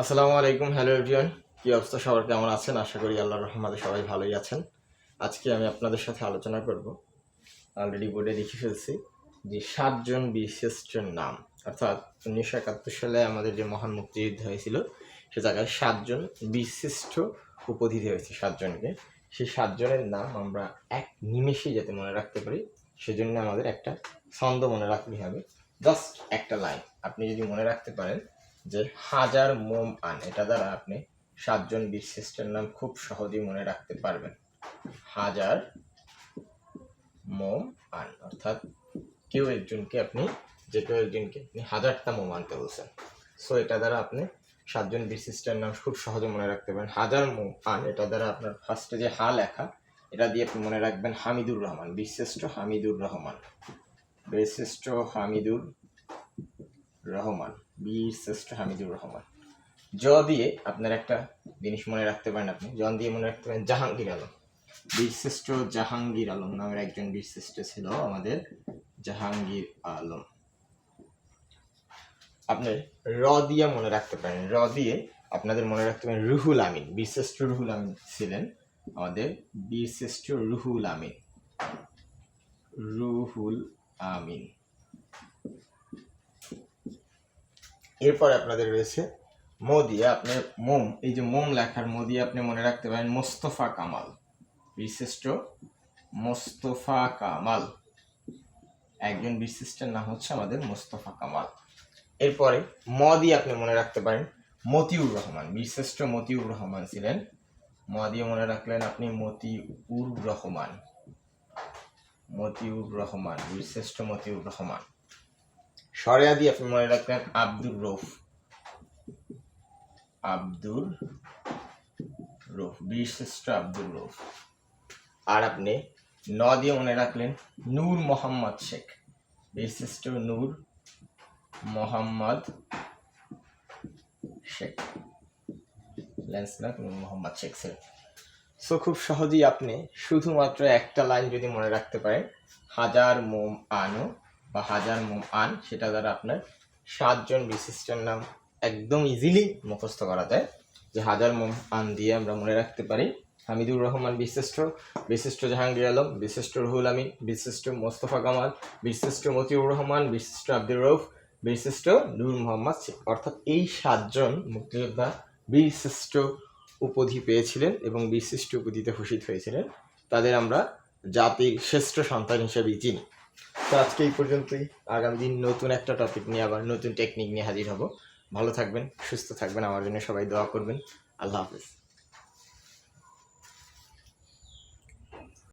আসসালামু আলাইকুম, hello everyone. কি অবস্থা? সবার কেমন আছেন? আশা করি আল্লাহ রহমতে সবাই ভালোই আছেন। আজকে আমি আপনাদের সাথে আলোচনা করব। অলরেডি বোর্ডে লিখে ফেলছি যে সাতজন বিশিষ্টের নাম। অর্থাৎ উনিশশো একাত্তর সালে আমাদের যে মহান মুক্তিযুদ্ধ হয়েছিল, সে জায়গায় সাতজন বিশিষ্ট উপাধি হয়েছে সাতজনকে সেই সাতজনের নাম আমরা এক নিমেষেই যাতে মনে রাখতে পারি, সেজন্য আমাদের একটা ছন্দ মনে রাখতে হবে। জাস্ট একটা লাইন। আপনি যদি মনে রাখতে পারেন যে হাজার মোম আন, এটা দ্বারা আপনি সাতজন বীরশ্রেষ্ঠের নাম খুব সহজেই মনে রাখতে পারবেন। হাজার মোম আন, অর্থাৎ কেউ একজনকে আপনি, যে কেউ একজনকে আপনি হাজারটা মোম আনতে বলছেন। সো এটা দ্বারা আপনি সাতজন বীরশ্রেষ্ঠের নাম খুব সহজে মনে রাখতে পারেন হাজার মোম আন, এটা দ্বারা আপনার ফার্স্টে যে হা লেখা, এটা দিয়ে আপনি মনে রাখবেন হামিদুর রহমান বীরশ্রেষ্ঠ হামিদুর রহমান। বীরশ্রেষ্ঠ হামিদুর রহমান, বীর শ্রেষ্ঠ হামিদুর রহমান। জ দিয়ে আপনার একটা জিনিস মনে রাখতে পারেন আপনি। জন দিয়ে মনে রাখতে পারেন জাহাঙ্গীর আলম। বীরশ্রেষ্ঠ জাহাঙ্গীর আলম নামের একজন বীরশ্রেষ্ঠ ছিল আমাদের জাহাঙ্গীর আলম। আপনার র দিয়ে মনে রাখতে পারেন। র দিয়ে আপনাদের মনে রাখতে পারেন রুহুল আমিন। বীরশ্রেষ্ঠ রুহুল আমিন ছিলেন আমাদের বীরশ্রেষ্ঠ রুহুল আমিন। রুহুল আমিন। এরপরে আপনাদের রয়েছে মো দিয়ে আপনি মোম, এই যে মোম লেখার মো আপনি মনে রাখতে পারেন মোস্তফা কামাল, বিশিষ্ট মোস্তফা কামাল। একজন বিশিষ্টের নাম হচ্ছে আমাদের মোস্তফা কামাল। এরপরে ম দিয়ে আপনি মনে রাখতে পারেন মতিউর রহমান, বিশিষ্ট মতিউর রহমান ছিলেন। ম দিয়ে মনে রাখলেন আপনি মতিউর রহমান। মতিউর রহমান বীরশ্রেষ্ঠ মতিউর রহমান। সরেয়া দিয়ে আপনি মনে রাখবেন আব্দুর রৌফ। আব্দুর রৌফ, বীরশ্রেষ্ঠ আব্দুর রৌফ। আর আপনি ন দিয়ে মনে রাখলেন নূর মোহাম্মদ শেখ। বীরশ্রেষ্ঠ নূর মোহাম্মদ শেখ। লেন্স না, নূর মোহাম্মদ শেখ স্যার সো খুব সহজেই আপনি শুধুমাত্র একটা লাইন যদি মনে রাখতে পারেন, হাজার মোম আনো। বা হাজার আন, সেটা দ্বারা আপনার সাতজন বিশিষ্টের নাম একদম ইজিলি মুখস্থ করা যায়। যে হাজার মোম আন দিয়ে আমরা মনে রাখতে পারি, হামিদুর রহমান বিশিষ্ট বিশিষ্ট জাহাঙ্গীর আলম, বিশিষ্ট রুহুল আমিন, বিশিষ্ট মোস্তফা কামাল, বিশিষ্ট মতিউর রহমান, বিশিষ্ট আব্দুর রৌফ বিশিষ্ট নূর মোহাম্মদ অর্থাৎ এই সাতজন মুক্তিযোদ্ধা বিশিষ্ট উপাধি পেয়েছিলেন এবং বিশিষ্ট উপাধিতে ভূষিত হয়েছিলেন। তাদের আমরা জাতির শ্রেষ্ঠ সন্তান হিসেবেই চিনি। তো আজকে এই পর্যন্তই। আগামী দিন নতুন একটা টপিক নিয়ে আবার নতুন টেকনিক নিয়ে হাজির হব। ভালো থাকবেন, সুস্থ থাকবেন। আমার জন্য সবাই দোয়া করবেন। আল্লাহ হাফেজ।